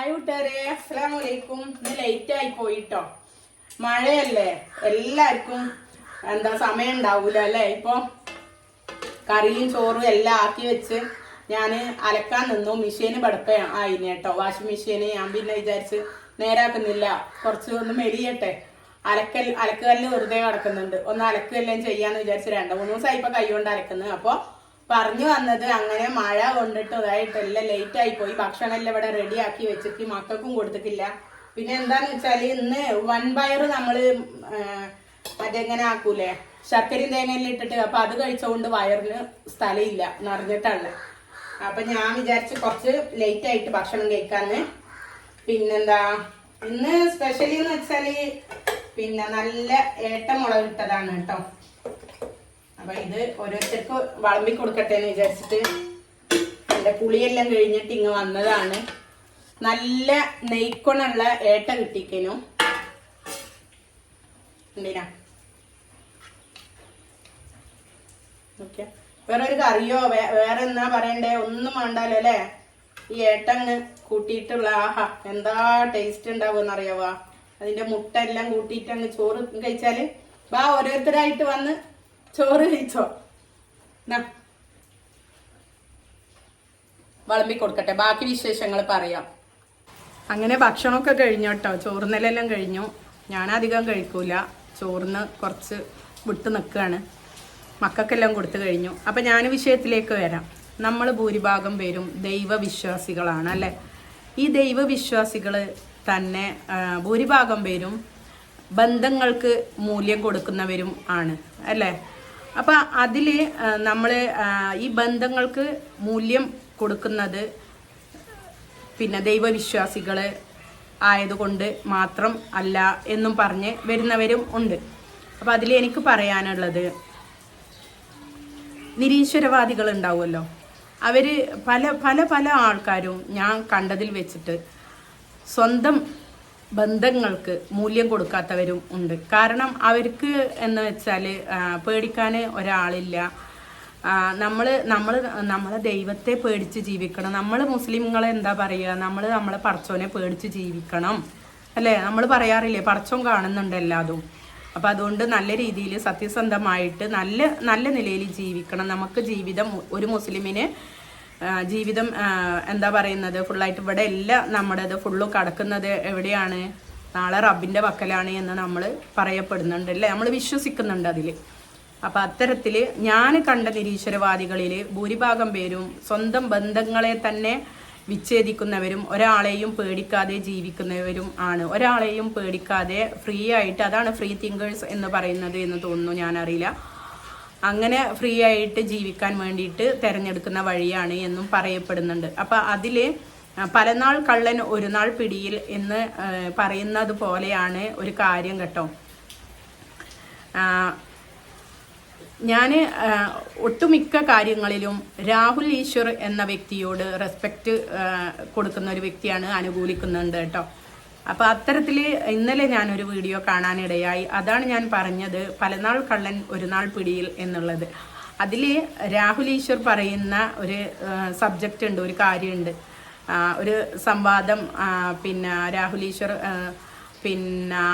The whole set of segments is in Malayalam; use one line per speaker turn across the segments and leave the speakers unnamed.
ഹായ് അസ്സലാമു അലൈക്കും. ഇന്ന് ലേറ്റ് ആയി പോയിട്ടോ. മഴയല്ലേ? എല്ലാവർക്കും എന്താ സമയം ഉണ്ടാവൂല അല്ലേ? ഇപ്പൊ കറിയും ചോറും എല്ലാം ആക്കി വെച്ച് ഞാൻ അലക്കാൻ നിന്നു. മെഷീന് പടക്ക ആയിന് കേട്ടോ. വാഷിംഗ് മെഷീന് ഞാൻ പിന്നെ വിചാരിച്ച് നേരാക്കുന്നില്ല. കുറച്ച് ഒന്ന് മെലിയട്ടെ. അലക്കൽ അലക്കുകല്ല് വെറുതെ കിടക്കുന്നുണ്ട്. ഒന്ന് അലക്കുകല്ലേ ചെയ്യാന്ന് വിചാരിച്ച് രണ്ട് മൂന്ന് ദിവസമായി ഇപ്പൊ കൈ കൊണ്ട് അലക്കുന്നത് അപ്പോൾ പറഞ്ഞു വന്നത് അങ്ങനെ മഴ കൊണ്ടിട്ട് ഇതായിട്ട് എല്ലാം ലേറ്റ് ആയി പോയി. ഭക്ഷണം എല്ലാം ഇവിടെ റെഡി ആക്കി വെച്ചിട്ട് മക്കൾക്കും കൊടുത്തിട്ടില്ല. പിന്നെ എന്താന്ന് വെച്ചാൽ ഇന്ന് വൻപയർ നമ്മൾ നമ്മൾ മറ്റെങ്ങനെ ആക്കൂലേ ശർക്കരയും തേങ്ങയെല്ലാം ഇട്ടിട്ട് അപ്പൊ അത് കഴിച്ചുകൊണ്ട് വയറിന് സ്ഥലമില്ല നിറഞ്ഞിട്ടാണ് അപ്പൊ ഞാൻ വിചാരിച്ച് കുറച്ച് ലേറ്റ് ആയിട്ട് ഭക്ഷണം കഴിക്കാന്ന്. പിന്നെന്താ ഇന്ന് സ്പെഷ്യലി എന്ന് വെച്ചാൽ പിന്നെ നല്ല ഏട്ടമുളക് ഇട്ടതാണ് കേട്ടോ. അപ്പൊ ഇത് ഓരോരുത്തർക്ക് വളമ്പി കൊടുക്കട്ടെ എന്ന് വിചാരിച്ചിട്ട് എന്റെ പുളിയെല്ലാം കഴിഞ്ഞിട്ട് ഇങ്ങ് വന്നതാണ്. നല്ല നെയ്ക്കൊണുള്ള ഏട്ട കിട്ടിക്കനും എന്തിനാ? ഓക്കെ വേറെ ഒരു കറിയോ? വേറെ എന്നാ പറയണ്ടേ? ഒന്നും വേണ്ടാലോ അല്ലേ? ഈ ഏട്ടങ്ങ് കൂട്ടിയിട്ടുള്ള ആഹാ. എന്താ ടേസ്റ്റ് ഉണ്ടാവുമെന്ന് അറിയാവാ അതിന്റെ മുട്ട എല്ലാം കൂട്ടിയിട്ട് അങ്ങ് ചോറ് കഴിച്ചാൽ ബാ ഓരോരുത്തരായിട്ട് വന്ന് ചോറ് കഴിച്ചോ. വിളമ്പി കൊടുക്കട്ടെ. ബാക്കി വിശേഷങ്ങൾ പറയാം. അങ്ങനെ ഭക്ഷണമൊക്കെ കഴിഞ്ഞു കേട്ടോ ചോറുന്നലെല്ലാം കഴിഞ്ഞു. ഞാനധികം കഴിക്കൂല. ചോറിന് കുറച്ച് വിട്ട് നിൽക്കുകയാണ് മക്കൾക്കെല്ലാം കൊടുത്തു കഴിഞ്ഞു. അപ്പം ഞാൻ വിഷയത്തിലേക്ക് വരാം. നമ്മൾ ഭൂരിഭാഗം പേരും ദൈവവിശ്വാസികളാണ് അല്ലേ? ഈ ദൈവവിശ്വാസികൾ തന്നെ ഭൂരിഭാഗം പേരും ബന്ധങ്ങൾക്ക് മൂല്യം കൊടുക്കുന്നവരും ആണ് അല്ലേ? അപ്പം അതിൽ നമ്മൾ ഈ ബന്ധങ്ങൾക്ക് മൂല്യം കൊടുക്കുന്നത് പിന്നെ ദൈവവിശ്വാസികൾ ആയതുകൊണ്ട് മാത്രം അല്ല എന്നും പറഞ്ഞ് വരുന്നവരും ഉണ്ട്. അപ്പം അതിൽ എനിക്ക് പറയാനുള്ളത് നിരീശ്വരവാദികൾ ഉണ്ടാവുമല്ലോ അവർ പല പല പല ആൾക്കാരും ഞാൻ കണ്ടതിൽ വെച്ചിട്ട് സ്വന്തം ബന്ധങ്ങൾക്ക് മൂല്യം കൊടുക്കാത്തവരും ഉണ്ട്. കാരണം അവർക്ക് എന്ന് വെച്ചാൽ പേടിക്കാൻ ഒരാളില്ല. നമ്മൾ നമ്മൾ നമ്മളെ ദൈവത്തെ പേടിച്ച് ജീവിക്കണം. നമ്മൾ മുസ്ലിങ്ങളെ എന്താ പറയുക? നമ്മൾ നമ്മളെ പടച്ചോനെ പേടിച്ച് ജീവിക്കണം. അല്ലേ? നമ്മൾ പറയാറില്ലേ പടച്ചോൻ കാണുന്നുണ്ട് എല്ലാതും. അപ്പം അതുകൊണ്ട് നല്ല രീതിയിൽ സത്യസന്ധമായിട്ട് നല്ല നല്ല നിലയിൽ ജീവിക്കണം. നമുക്ക് ജീവിതം ഒരു മുസ്ലിമിന് ജീവിതം എന്താ പറയുന്നത്? ഫുള്ളായിട്ട് ഇവിടെ എല്ലാം നമ്മുടേത് ഫുള്ള് കടക്കുന്നത് എവിടെയാണ്? നാളെ റബ്ബിന്റെ പക്കലാണ് എന്ന് നമ്മൾ പറയപ്പെടുന്നുണ്ട് അല്ലേ? നമ്മൾ വിശ്വസിക്കുന്നുണ്ട് അതിൽ അപ്പോൾ അത്തരത്തിൽ ഞാൻ കണ്ട നിരീശ്വരവാദികളിൽ ഭൂരിഭാഗം പേരും സ്വന്തം ബന്ധങ്ങളെ തന്നെ വിച്ഛേദിക്കുന്നവരും ഒരാളെയും പേടിക്കാതെ ജീവിക്കുന്നവരും ആണ്. ഒരാളെയും പേടിക്കാതെ ഫ്രീ ആയിട്ട് അതാണ് ഫ്രീ തിങ്കേഴ്സ് എന്ന് പറയുന്നത് എന്ന് തോന്നുന്നു ഞാനറിയില്ല. അങ്ങനെ ഫ്രീ ആയിട്ട് ജീവിക്കാൻ വേണ്ടിയിട്ട് തിരഞ്ഞെടുക്കുന്ന വഴിയാണ് എന്നും പറയപ്പെടുന്നുണ്ട്. അപ്പോൾ അതിൽ പലനാൾ കള്ളൻ ഒരു നാൾ പിടിയിൽ എന്ന് പറയുന്നത് പോലെയാണ് ഒരു കാര്യം കേട്ടോ. ഞാൻ ഒട്ടുമിക്ക കാര്യങ്ങളിലും രാഹുൽ ഈശ്വർ എന്ന വ്യക്തിയോട് റെസ്പെക്റ്റ് കൊടുക്കുന്ന ഒരു വ്യക്തിയാണ് അനുകൂലിക്കുന്നുണ്ട് കേട്ടോ. അപ്പോൾ അത്തരത്തിൽ ഇന്നലെ ഞാനൊരു വീഡിയോ കാണാനിടയായി. അതാണ് ഞാൻ പറഞ്ഞത് പലനാൾ കള്ളൻ ഒരു നാൾ പിടിയിൽ എന്നുള്ളത്. അതിൽ രാഹുൽ ഈശ്വർ പറയുന്ന ഒരു സബ്ജക്റ്റ് ഉണ്ട് ഒരു കാര്യമുണ്ട്. ഒരു സംവാദം പിന്നെ രാഹുൽ ഈശ്വർ പിന്നെ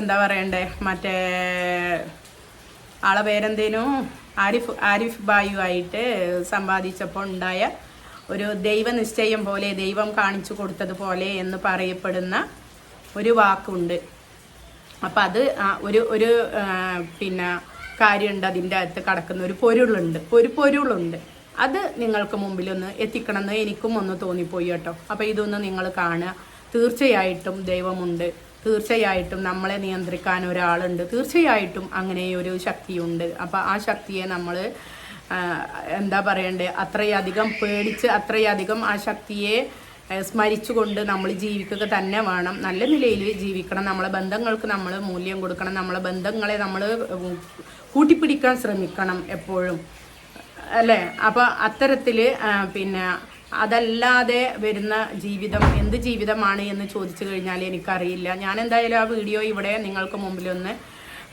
എന്താ പറയണ്ടേ? മറ്റേ ആളെ പേരെന്തേനു? ആരിഫ് ആരിഫ് ബായു ആയിട്ട് സമ്പാദിച്ചപ്പോൾ ഉണ്ടായ ഒരു ദൈവനിശ്ചയം പോലെ ദൈവം കാണിച്ചു കൊടുത്തതുപോലെ എന്ന് പറയപ്പെടുന്ന ഒരു വാക്കുണ്ട്. അപ്പം അത് ഒരു ഒരു പിന്നെ കാര്യമുണ്ട് അതിന്റെ അകത്ത് കടക്കുന്ന ഒരു പൊരുളുണ്ട്. ഒരു പൊരുളുണ്ട്. അത് നിങ്ങൾക്ക് മുമ്പിലൊന്ന് എത്തിക്കണമെന്ന് എനിക്കും ഒന്ന് തോന്നിപ്പോയി കേട്ടോ. അപ്പം ഇതൊന്ന് നിങ്ങൾ കാണുക. തീർച്ചയായിട്ടും ദൈവമുണ്ട്. തീർച്ചയായിട്ടും നമ്മളെ നിയന്ത്രിക്കാൻ ഒരാളുണ്ട്. തീർച്ചയായിട്ടും അങ്ങനെ ഒരു ശക്തിയുണ്ട്. അപ്പം ആ ശക്തിയെ നമ്മൾ എന്താ പറയണ്ടേ? അത്രയധികം പേടിച്ച് അത്രയധികം ആ ശക്തിയെ സ്മരിച്ചുകൊണ്ട് നമ്മൾ ജീവിക്കുക തന്നെ വേണം. നല്ല നിലയിൽ ജീവിക്കണം. നമ്മളെ ബന്ധങ്ങൾക്ക് നമ്മൾ മൂല്യം കൊടുക്കണം. നമ്മളെ ബന്ധങ്ങളെ നമ്മൾ കൂട്ടിപ്പിടിക്കാൻ ശ്രമിക്കണം എപ്പോഴും. അല്ലേ? അപ്പോൾ അത്തരത്തിൽ പിന്നെ അതല്ലാതെ വരുന്ന ജീവിതം എന്ത് ജീവിതമാണ് എന്ന് ചോദിച്ചു കഴിഞ്ഞാൽ എനിക്കറിയില്ല. ഞാൻ എന്തായാലും ആ വീഡിയോ ഇവിടെ നിങ്ങൾക്ക് മുമ്പിലൊന്ന്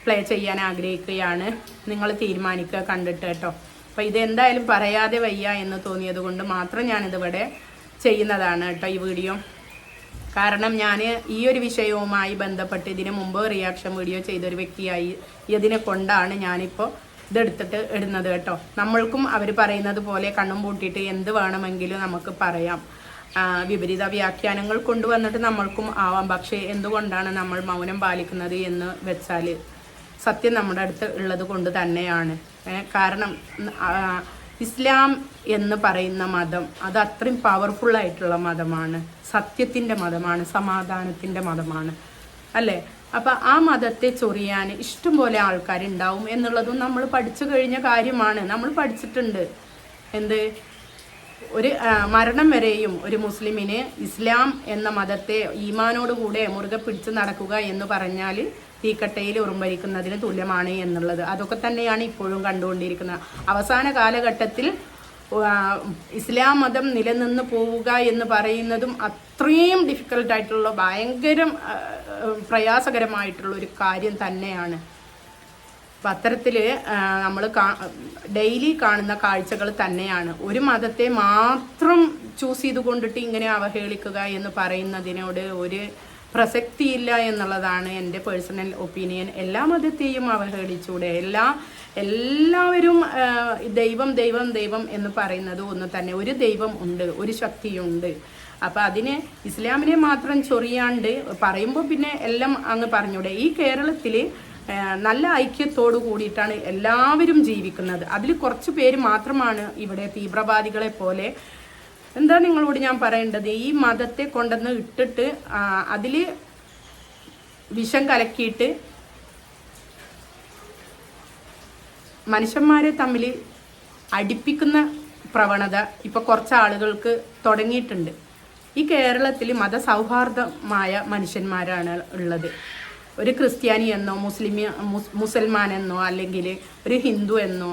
പ്ലേ ചെയ്യാൻ ആഗ്രഹിക്കുകയാണ്. നിങ്ങൾ തീരുമാനിക്കുക കണ്ടിട്ട് കേട്ടോ. അപ്പം ഇത് എന്തായാലും പറയാതെ വയ്യ എന്ന് തോന്നിയത് കൊണ്ട് മാത്രം ഞാനിതിവിടെ ചെയ്യുന്നതാണ് കേട്ടോ ഈ വീഡിയോ. കാരണം ഞാൻ ഈ ഒരു വിഷയവുമായി ബന്ധപ്പെട്ട് ഇതിനു മുമ്പ് റിയാക്ഷൻ വീഡിയോ ചെയ്തൊരു വ്യക്തിയായി ഇതിനെ കൊണ്ടാണ് ഞാനിപ്പോൾ ഇതെടുത്തിട്ട് ഇടുന്നത് കേട്ടോ. നമ്മൾക്കും അവർ പറയുന്നത് പോലെ കണ്ണും പൂട്ടിയിട്ട് എന്ത് വേണമെങ്കിലും നമുക്ക് പറയാം. വിപരീത വ്യാഖ്യാനങ്ങൾ കൊണ്ടുവന്നിട്ട് നമ്മൾക്കും ആവാം. പക്ഷേ എന്തുകൊണ്ടാണ് നമ്മൾ മൗനം പാലിക്കുന്നത് എന്ന് വെച്ചാൽ സത്യം നമ്മുടെ അടുത്ത് ഉള്ളത് കൊണ്ട് തന്നെയാണ്. കാരണം ഇസ്ലാം എന്ന് പറയുന്ന മതം അത് അത്രയും പവർഫുൾ ആയിട്ടുള്ള മതമാണ്. സത്യത്തിന്റെ മതമാണ് സമാധാനത്തിന്റെ മതമാണ്. അല്ലേ? അപ്പം ആ മതത്തെ ചൊറിയാൻ ഇഷ്ടംപോലെ ആൾക്കാരുണ്ടാവും എന്നുള്ളതും നമ്മൾ പഠിച്ചു കഴിഞ്ഞ കാര്യമാണ്. നമ്മൾ പഠിച്ചിട്ടുണ്ട്. എന്ത്? ഒരു മരണം വരെയും ഒരു മുസ്ലിമിന് ഇസ്ലാം എന്ന മതത്തെ ഈമാനോടുകൂടെ മുറുകെ പിടിച്ച് നടക്കുക എന്ന് പറഞ്ഞാൽ തീക്കട്ടയിൽ ഉറുമ്പരിക്കുന്നതിന് തുല്യമാണ് എന്നുള്ളത്. അതൊക്കെ തന്നെയാണ് ഇപ്പോഴും കണ്ടുകൊണ്ടിരിക്കുന്നത്. അവസാന കാലഘട്ടത്തിൽ ഇസ്ലാം മതം നിലനിന്ന് പോവുക എന്ന് പറയുന്നതും അത്രയും ഡിഫിക്കൽട്ടായിട്ടുള്ള ഭയങ്കര പ്രയാസകരമായിട്ടുള്ള ഒരു കാര്യം തന്നെയാണ്. അപ്പം അത്തരത്തിൽ നമ്മൾ ഡെയിലി കാണുന്ന കാഴ്ചകൾ തന്നെയാണ്. ഒരു മതത്തെ മാത്രം ചൂസ് ചെയ്ത് കൊണ്ടിട്ട് ഇങ്ങനെ അവഹേളിക്കുക എന്ന് പറയുന്നതിനോട് ഒരു പ്രസക്തിയില്ല എന്നുള്ളതാണ് എന്റെ പേഴ്സണൽ ഒപ്പീനിയൻ. എല്ലാ മതത്തെയും അവഹേളിച്ചൂടെ. എല്ലാ എല്ലാവരും ദൈവം ദൈവം ദൈവം എന്ന് പറയുന്നത് ഒന്ന് തന്നെ. ഒരു ദൈവം ഉണ്ട് ഒരു ശക്തിയുണ്ട്. അപ്പം അതിനെ ഇസ്ലാമിനെ മാത്രം ചൊറിയാണ്ട് പറയുമ്പോൾ പിന്നെ എല്ലാം അങ്ങ് പറഞ്ഞൂടെ. ഈ കേരളത്തിൽ നല്ല ഐക്യത്തോടു കൂടിയിട്ടാണ് എല്ലാവരും ജീവിക്കുന്നത്. അതിൽ കുറച്ച് പേര് മാത്രമാണ് ഇവിടെ തീവ്രവാദികളെ പോലെ. എന്താ നിങ്ങളോട് ഞാൻ പറയേണ്ടത്? ഈ മതത്തെ കൊണ്ടുവന്ന് ഇട്ടിട്ട് അതിൽ വിഷം കലക്കിയിട്ട് മനുഷ്യന്മാരെ തമ്മിൽ അടിപ്പിക്കുന്ന പ്രവണത ഇപ്പോൾ കുറച്ച് ആളുകൾക്ക് തുടങ്ങിയിട്ടുണ്ട്. ഈ കേരളത്തിൽ മതസൗഹാർദ്ദമായ മനുഷ്യന്മാരാണ് ഉള്ളത്. ഒരു ക്രിസ്ത്യാനി എന്നോ മുസ്ലിം മുസ്- മുസൽമാൻ എന്നോ അല്ലെങ്കിൽ ഒരു ഹിന്ദു എന്നോ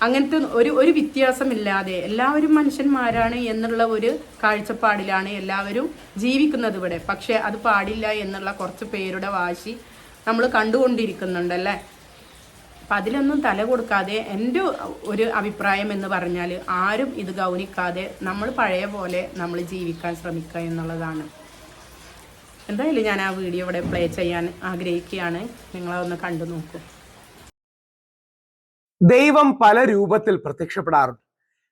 അങ്ങനത്തെ ഒരു ഒരു വ്യത്യാസമില്ലാതെ എല്ലാവരും മനുഷ്യന്മാരാണ് എന്നുള്ള ഒരു കാഴ്ചപ്പാടിലാണ് എല്ലാവരും ജീവിക്കുന്നത് ഇവിടെ. പക്ഷെ അത് പാടില്ല എന്നുള്ള കുറച്ച് പേരുടെ വാശി നമ്മൾ കണ്ടുകൊണ്ടിരിക്കുന്നുണ്ടല്ലേ അപ്പം അതിലൊന്നും തല കൊടുക്കാതെ എന്റെ ഒരു അഭിപ്രായം എന്ന് പറഞ്ഞാൽ ആരും ഇത് ഗൗനിക്കാതെ നമ്മൾ പഴയ പോലെ നമ്മൾ ജീവിക്കാൻ ശ്രമിക്കുക എന്നുള്ളതാണ്. എന്തായാലും ഞാൻ ആ വീഡിയോ ഇവിടെ പ്ലേ ചെയ്യാൻ ആഗ്രഹിക്കുകയാണ്. നിങ്ങളതൊന്ന് കണ്ടു നോക്കൂ.
ദൈവം പല രൂപത്തിൽ പ്രത്യക്ഷപ്പെടാറുണ്ട്.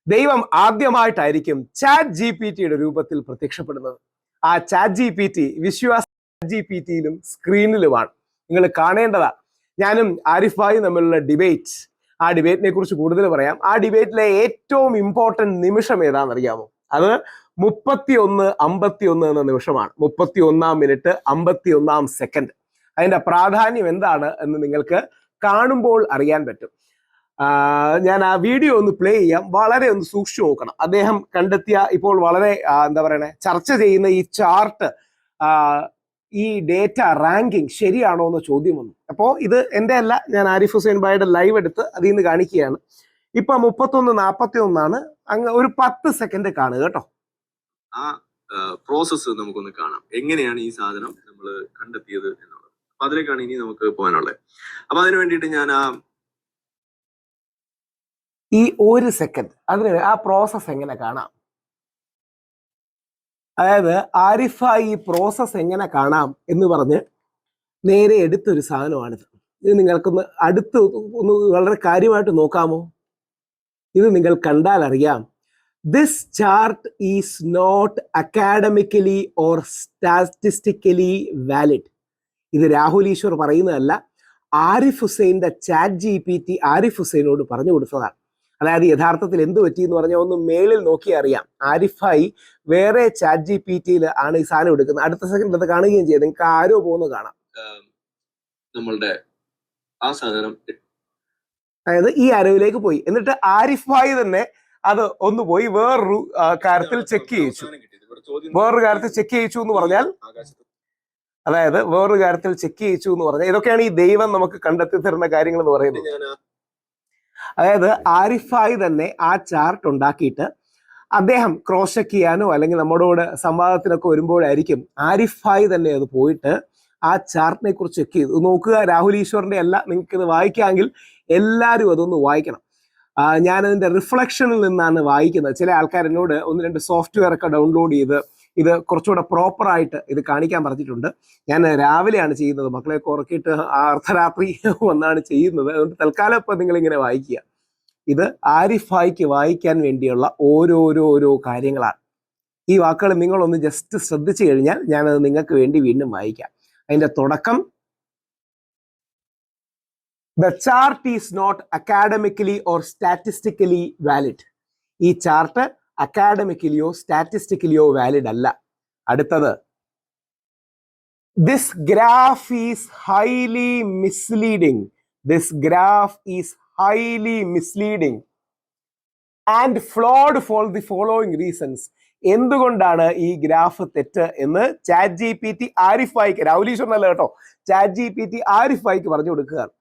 ദൈവം ആദ്യമായിട്ടായിരിക്കും ചാറ്റ് ജി പി ടിയുടെ രൂപത്തിൽ പ്രത്യക്ഷപ്പെടുന്നത്. ആ ചാറ്റ് ജി പി ടി വിശ്വാസ ജി പി ടിയിലും സ്ക്രീനിലുമാണ്. നിങ്ങൾ കാണേണ്ടതാ. ഞാനും ആരിഫായും തമ്മിലുള്ള ഡിബേറ്റ് ആ ഡിബേറ്റിനെ കുറിച്ച് കൂടുതൽ പറയാം. ആ ഡിബേറ്റിലെ ഏറ്റവും ഇമ്പോർട്ടന്റ് നിമിഷം ഏതാണെന്നറിയാമോ? അത് മുപ്പത്തി ഒന്ന് അമ്പത്തി ഒന്ന് എന്ന നിമിഷമാണ്. മുപ്പത്തി ഒന്നാം മിനിറ്റ് അമ്പത്തി ഒന്നാം സെക്കൻഡ്. അതിന്റെ പ്രാധാന്യം എന്താണ് എന്ന് നിങ്ങൾക്ക് കാണുമ്പോൾ അറിയാൻ പറ്റും. ഞാൻ ആ വീഡിയോ ഒന്ന് പ്ലേ ചെയ്യാം. വളരെ ഒന്ന് സൂക്ഷിച്ചു നോക്കണം. അദ്ദേഹം കണ്ടെത്തിയ ഇപ്പോൾ വളരെ എന്താ പറയണേ ചർച്ച ചെയ്യുന്ന ഈ ചാർട്ട് ഈ ഡേറ്റ റാങ്കിങ് ശരിയാണോ എന്ന ചോദ്യം വന്നു. അപ്പോൾ ഇത് എന്റെ അല്ല ഞാൻ ആരിഫ് ഹുസൈൻ ബായുടെ ലൈവ് എടുത്ത് അതിൽ നിന്ന് കാണിക്കുകയാണ്. ഇപ്പൊ മുപ്പത്തൊന്ന് നാപ്പത്തി ഒന്നാണ് അങ്ങ് ഒരു പത്ത് സെക്കൻഡ് കാണുക കേട്ടോ.
ആ പ്രോസസ്സ് നമുക്കൊന്ന് കാണാം. എങ്ങനെയാണ് ഈ സാധനം നമ്മൾ കണ്ടെത്തിയത് എന്നുള്ളത്. അപ്പൊ അതിലേക്കാണ് ഇനി നമുക്ക് പോകാനുള്ളത്. അപ്പൊ അതിനു വേണ്ടിയിട്ട് ഞാൻ ആ
ഈ ഒരു സെക്കൻഡ് അതിന് ആ പ്രോസസ്സ് എങ്ങനെ കാണാം? അതായത് ആരിഫ ഈ പ്രോസസ്സ് എങ്ങനെ കാണാം എന്ന് പറഞ്ഞ് നേരെ എടുത്തൊരു സാധനമാണിത്. ഇത് നിങ്ങൾക്കൊന്ന് അടുത്ത് ഒന്ന് വളരെ കാര്യമായിട്ട് നോക്കാമോ? ഇത് നിങ്ങൾ കണ്ടാൽ അറിയാം this chart is not academically or statistically valid ഇത് രാഹുൽ ഈശ്വർ പറയുന്നതല്ല. Arif ഹുസൈന്റെ chat G P T Arif ഹുസൈനോട് പറഞ്ഞു കൊടുത്തതാണ്. അതായത് യഥാർത്ഥത്തിൽ എന്ത് പറ്റി എന്ന് പറഞ്ഞാൽ ഒന്ന് മേളിൽ നോക്കി അറിയാം. ആരിഫായി വേറെ ചാറ്റ് ജി പി ടിയിൽ ആണ് ഈ സാധനം എടുക്കുന്നത്. അടുത്ത സെക്കൻഡ് അത് കാണുകയും ചെയ്യും. നിങ്ങൾക്ക് ആരോ പോകുന്നത് കാണാം.
നമ്മളുടെ ആ സാധനം
അതായത് ഈ അരവിലേക്ക് പോയി. എന്നിട്ട് ആരിഫ് ഭായി തന്നെ അത് ഒന്ന് പോയി വേറൊരു കാര്യത്തിൽ ചെക്ക് ചെയ്യിച്ചു. വേറൊരു കാര്യത്തിൽ ചെക്ക് ചെയ്യിച്ചു എന്ന് പറഞ്ഞാൽ അതായത് വേറൊരു കാര്യത്തിൽ ചെക്ക് ചെയ്യിച്ചു എന്ന് പറഞ്ഞാൽ ഇതൊക്കെയാണ് ഈ ദൈവം നമുക്ക് കണ്ടെത്തി തരുന്ന കാര്യങ്ങൾ എന്ന് പറയുന്നത്.
അതായത് ആരിഫ്
അതായത് ആരിഫായി തന്നെ ആ ചാർട്ട് ഉണ്ടാക്കിയിട്ട് അദ്ദേഹം ക്രോസ് ചെക്ക് ചെയ്യാനോ അല്ലെങ്കിൽ നമ്മളോട് സംവാദത്തിനൊക്കെ വരുമ്പോഴായിരിക്കും ആരിഫായി തന്നെ അത് പോയിട്ട് ആ ചാർട്ടിനെ കുറിച്ച് ചെക്ക് ചെയ്തു. നോക്കുക രാഹുൽ ഈശ്വറിന്റെ അല്ല നിങ്ങൾക്ക് ഇത് വായിക്കാമെങ്കിൽ എല്ലാവരും അതൊന്ന് വായിക്കണം. ഞാനതിന്റെ റിഫ്ലക്ഷനിൽ നിന്നാണ് വായിക്കുന്നത്. ചില ആൾക്കാർ എന്നോട് ഒന്ന് രണ്ട് സോഫ്റ്റ്വെയർ ഒക്കെ ഡൗൺലോഡ് ചെയ്ത് ഇത് കുറച്ചുകൂടെ പ്രോപ്പറായിട്ട് ഇത് കാണിക്കാൻ പറഞ്ഞിട്ടുണ്ട്. ഞാൻ രാവിലെയാണ് ചെയ്യുന്നത്. മക്കളെ ഉറക്കിയിട്ട് ആ അർദ്ധരാത്രി വന്നാണ് ചെയ്യുന്നത്. അതുകൊണ്ട് തൽക്കാലം ഇപ്പൊ നിങ്ങളിങ്ങനെ വായിക്കുക. ഇത് ആരിഫായിക്ക് വായിക്കാൻ വേണ്ടിയുള്ള ഓരോരോരോ കാര്യങ്ങളാണ്. ഈ വാക്കുകൾ നിങ്ങളൊന്ന് ജസ്റ്റ് ശ്രദ്ധിച്ചു കഴിഞ്ഞാൽ ഞാനത് നിങ്ങൾക്ക് വേണ്ടി വീണ്ടും വായിക്കാം. അതിന്റെ തുടക്കം. The chart is not academically or statistically valid ഈ ചാർട്ട് അക്കാഡമിക്കലിയോ സ്റ്റാറ്റിസ്റ്റിക്കലിയോ വാലിഡ് അല്ല. അടുത്തത്. This graph is highly misleading this graph is highly misleading and flawed for the following reasons എന്തുകൊണ്ടാണ് ഈ ഗ്രാഫ് തെറ്റ് എന്ന് ചാറ്റ് ജി പി ടി ആരിഫായിക്ക് രാഹുലീശ്വരനല്ല കേട്ടോ ചാറ്റ് ജി പി ടി ആരിഫായിക്ക് പറഞ്ഞു കൊടുക്കുകയാണ്.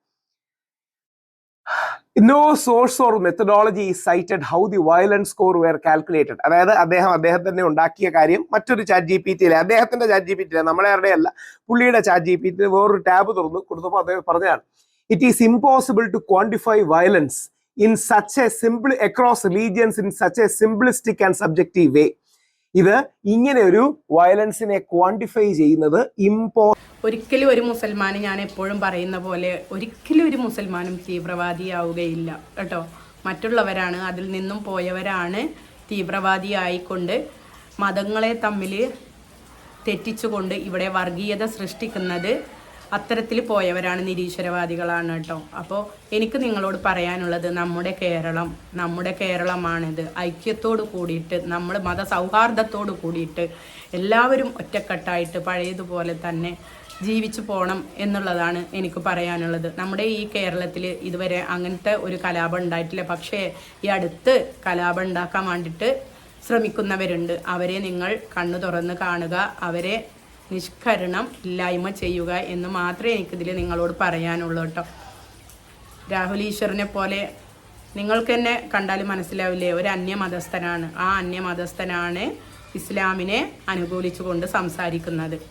No source or methodology cited how the violence score were calculated അതായത് അദ്ദേഹം അദ്ദേഹം തന്നെ ഉണ്ടാക്കിയ കാര്യം മറ്റൊരു ചാറ്റ് ജി പി ടിയിലെ അദ്ദേഹത്തിന്റെ ചാറ്റ് ജി പി ടിയിലെ നമ്മളെ ആരുടെ അല്ല പുള്ളിയുടെ ചാറ്റ് ജി പി ടി വേറൊരു ടാബ് തുറന്നു കൊടുത്തപ്പോൾ അദ്ദേഹം പറഞ്ഞതാണ് it is impossible to quantify violence in such a simple across religions in such a simplistic and subjective way ഇത് ഇങ്ങനെ ഒരു വയലൻസിനെ ക്വാണ്ടിഫൈ ചെയ്യുന്നത് ഇമ്പോ
ഒരിക്കലും ഒരു മുസൽമാന് ഞാൻ എപ്പോഴും പറയുന്ന പോലെ ഒരിക്കലും ഒരു മുസൽമാനും തീവ്രവാദിയാവുകയില്ല കേട്ടോ. മറ്റുള്ളവരാണ് അതിൽ നിന്നും പോയവരാണ് തീവ്രവാദിയായിക്കൊണ്ട് മതങ്ങളെ തമ്മിൽ തെറ്റിച്ചുകൊണ്ട് ഇവിടെ വർഗീയത സൃഷ്ടിക്കുന്നത് അത്തരത്തിൽ പോയവരാണ് നിരീശ്വരവാദികളാണ് കേട്ടോ. അപ്പോൾ എനിക്ക് നിങ്ങളോട് പറയാനുള്ളത് നമ്മുടെ കേരളം നമ്മുടെ കേരളമാണിത്. ഐക്യത്തോട് കൂടിയിട്ട് നമ്മൾ മത മതസൗഹാർദ്ദത്തോട് കൂടിയിട്ട് എല്ലാവരും ഒറ്റക്കെട്ടായിട്ട് പഴയതുപോലെ തന്നെ ജീവിച്ചു പോകണം എന്നുള്ളതാണ് എനിക്ക് പറയാനുള്ളത്. നമ്മുടെ ഈ കേരളത്തിൽ ഇതുവരെ അങ്ങനത്തെ ഒരു കലാപം ഉണ്ടായിട്ടില്ല. പക്ഷേ ഈ അടുത്ത് കലാപം ഉണ്ടാക്കാൻ വേണ്ടിയിട്ട് ശ്രമിക്കുന്നവരുണ്ട്. അവരെ നിങ്ങൾ കണ്ണു തുറന്ന് കാണുക. അവരെ നിഷ്കരണം ഇല്ലായ്മ ചെയ്യുക എന്ന് മാത്രമേ എനിക്കിതിൽ നിങ്ങളോട് പറയാനുള്ളൂ കേട്ടോ. രാഹുൽ ഈശ്വറിനെ പോലെ നിങ്ങൾക്ക് തന്നെ കണ്ടാൽ മനസ്സിലാവില്ലേ? ഒരു അന്യമതസ്ഥനാണ്. ആ അന്യമതസ്ഥനാണ് ഇസ്ലാമിനെ അനുകൂലിച്ചുകൊണ്ട് സംസാരിക്കുന്നത്.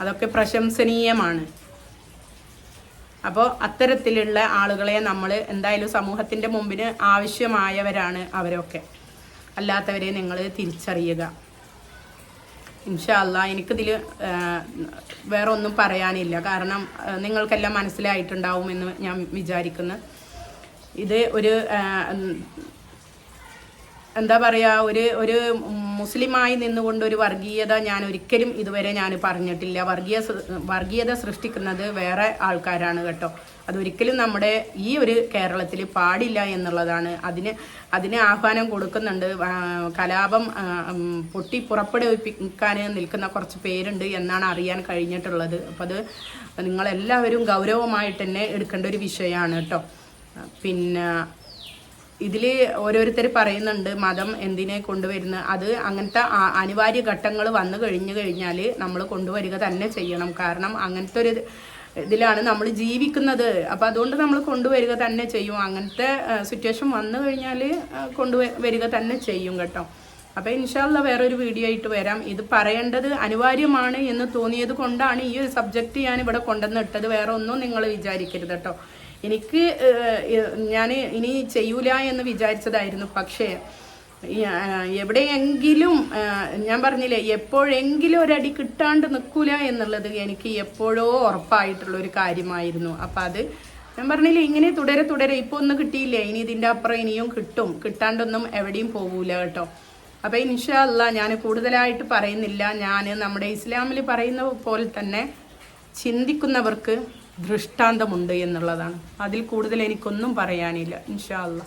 അതൊക്കെ പ്രശംസനീയമാണ്. അപ്പോൾ അത്തരത്തിലുള്ള ആളുകളെ നമ്മൾ എന്തായാലും സമൂഹത്തിന്റെ മുമ്പിന് ആവശ്യമായവരാണ് അവരൊക്കെ. അല്ലാത്തവരെ നിങ്ങൾ തിരിച്ചറിയുക. ഇൻഷാല്ല എനിക്കിതിൽ വേറെ ഒന്നും പറയാനില്ല. കാരണം നിങ്ങൾക്കെല്ലാം മനസ്സിലായിട്ടുണ്ടാവുമെന്ന് ഞാൻ വിചാരിക്കുന്നു. ഇത് ഒരു എന്താ പറയുക ഒരു ഒരു മുസ്ലിമായി നിന്നുകൊണ്ട് ഒരു വർഗീയത ഞാൻ ഒരിക്കലും ഇതുവരെ ഞാൻ പറഞ്ഞിട്ടില്ല. വർഗീയ വർഗീയത സൃഷ്ടിക്കുന്നത് വേറെ ആൾക്കാരാണ് കേട്ടോ. അതൊരിക്കലും നമ്മുടെ ഈ ഒരു കേരളത്തിൽ പാടില്ല എന്നുള്ളതാണ്. അതിന് അതിന് ആഹ്വാനം കൊടുക്കുന്നുണ്ട്. കലാപം പൊട്ടി പുറപ്പെടുവിപ്പിക്കാൻ നിൽക്കുന്ന കുറച്ച് പേരുണ്ട് എന്നാണ് അറിയാൻ കഴിഞ്ഞിട്ടുള്ളത്. അപ്പോൾ അത് നിങ്ങളെല്ലാവരും ഗൗരവമായിട്ട് തന്നെ എടുക്കേണ്ട ഒരു വിഷയമാണ് കേട്ടോ. പിന്നെ ഇതിൽ ഓരോരുത്തർ പറയുന്നുണ്ട് മതം എന്തിനെ കൊണ്ടുവരുന്ന അത് അങ്ങനത്തെ അനിവാര്യ ഘട്ടങ്ങൾ വന്നു കഴിഞ്ഞു കഴിഞ്ഞാൽ നമ്മൾ കൊണ്ടുവരിക തന്നെ ചെയ്യണം. കാരണം അങ്ങനത്തെ ഒരു ഇതിലാണ് നമ്മൾ ജീവിക്കുന്നത്. അപ്പം അതുകൊണ്ട് നമ്മൾ കൊണ്ടുവരിക തന്നെ ചെയ്യും. അങ്ങനത്തെ സിറ്റുവേഷൻ വന്നു കഴിഞ്ഞാൽ കൊണ്ടുവരിക തന്നെ ചെയ്യും കേട്ടോ. അപ്പോൾ ഇൻഷാല്ല വേറൊരു വീഡിയോ ആയിട്ട് വരാം. ഇത് പറയേണ്ടത് അനിവാര്യമാണ് എന്ന് തോന്നിയത് കൊണ്ടാണ് ഈ ഒരു സബ്ജക്റ്റ് ഞാൻ ഇവിടെ കൊണ്ടുവന്നിട്ടത് വേറെ ഒന്നും നിങ്ങൾ വിചാരിക്കരുത് കേട്ടോ. എനിക്ക് ഞാൻ ഇനി ചെയ്യൂല എന്ന് വിചാരിച്ചതായിരുന്നു. പക്ഷേ എവിടെയെങ്കിലും ഞാൻ പറഞ്ഞില്ലേ എപ്പോഴെങ്കിലും ഒരടി കിട്ടാണ്ട് നിൽക്കൂല എന്നുള്ളത് എനിക്ക് എപ്പോഴോ ഉറപ്പായിട്ടുള്ള ഒരു കാര്യമായിരുന്നു. അപ്പം അത് ഞാൻ പറഞ്ഞില്ലേ ഇങ്ങനെ തുടരെ തുടരെ ഇപ്പോൾ ഒന്നും കിട്ടിയില്ലേ ഇനി ഇതിന്റെ അപ്പുറം ഇനിയും കിട്ടും. കിട്ടാണ്ടൊന്നും എവിടെയും പോകൂല കേട്ടോ. അപ്പം ഇൻഷല്ല ഞാൻ കൂടുതലായിട്ട് പറയുന്നില്ല. ഞാൻ നമ്മുടെ ഇസ്ലാമിൽ പറയുന്ന പോലെ തന്നെ ചിന്തിക്കുന്നവർക്ക് ദൃഷ്ടാന്തമുണ്ട് എന്നുള്ളതാണ്. അതിൽ കൂടുതൽ എനിക്കൊന്നും പറയാനില്ല. ഇൻഷാ അല്ലാ